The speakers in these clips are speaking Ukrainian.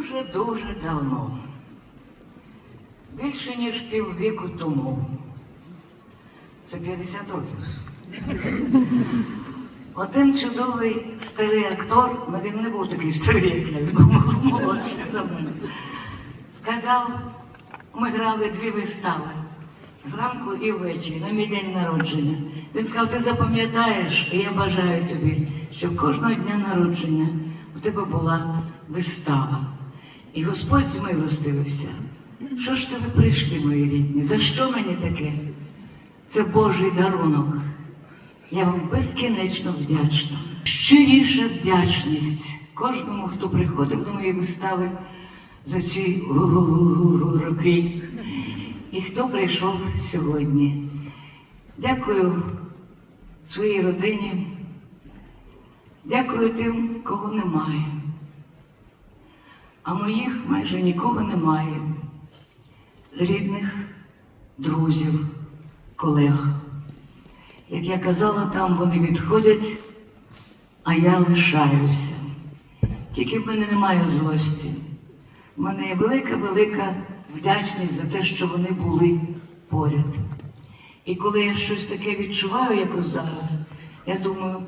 дуже-дуже давно, більше ніж піввіку тому. Це 50 років. Один чудовий старий актор, але він не був такий старий, як я, був молодший за мене. Сказав, ми грали дві вистави зранку і ввечері, на мій день народження. Він сказав, ти запам'ятаєш, і я бажаю тобі, щоб кожного дня народження у тебе була вистава. І Господь змилостивився. Що ж це ви прийшли, мої рідні? За що мені таке? Це Божий дарунок. Я вам безкінечно вдячна. Щиріша вдячність кожному, хто приходив до моєї вистави за ці роки. І хто прийшов сьогодні. Дякую своїй родині. Дякую тим, кого немає. А моїх майже нікого немає. Рідних, друзів, колег. Як я казала, там вони відходять, а я лишаюся. Тільки в мене немає злості. У мене є велика-велика вдячність за те, що вони були поряд. І коли я щось таке відчуваю, як ось зараз, я думаю,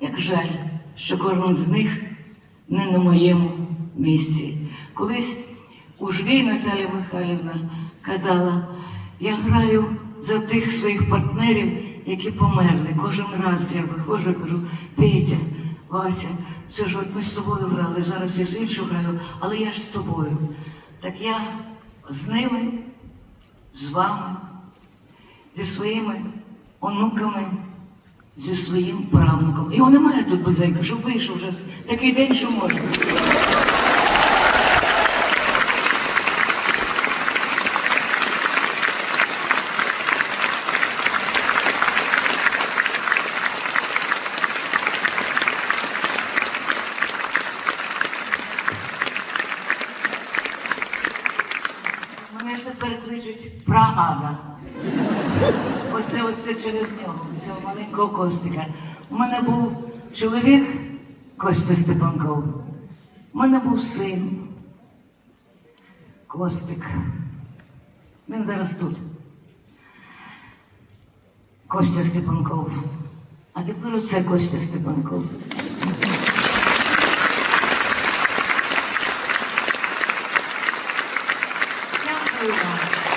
як жаль, що кожен з них не на моєму місці. Колись у жвій Наталя Михайлівна казала, я граю за тих своїх партнерів, які померли. Кожен раз я виходжу і кажу, Петя, Вася, це ж от ми з тобою грали, зараз я з іншою граю, але я ж з тобою. Так я з ними, з вами, зі своїми онуками, зі своїм правнуком. Його немає тут Бузейка, щоб вийшов вже такий день, що можна. Ж тепер кличуть Праада. Оце оце через нього, цього маленького Костика. У мене був чоловік Костя Степанков. У мене був син Костик. Він зараз тут. Костя Степанков. А тепер оце Костя Степанков. Дякую вам.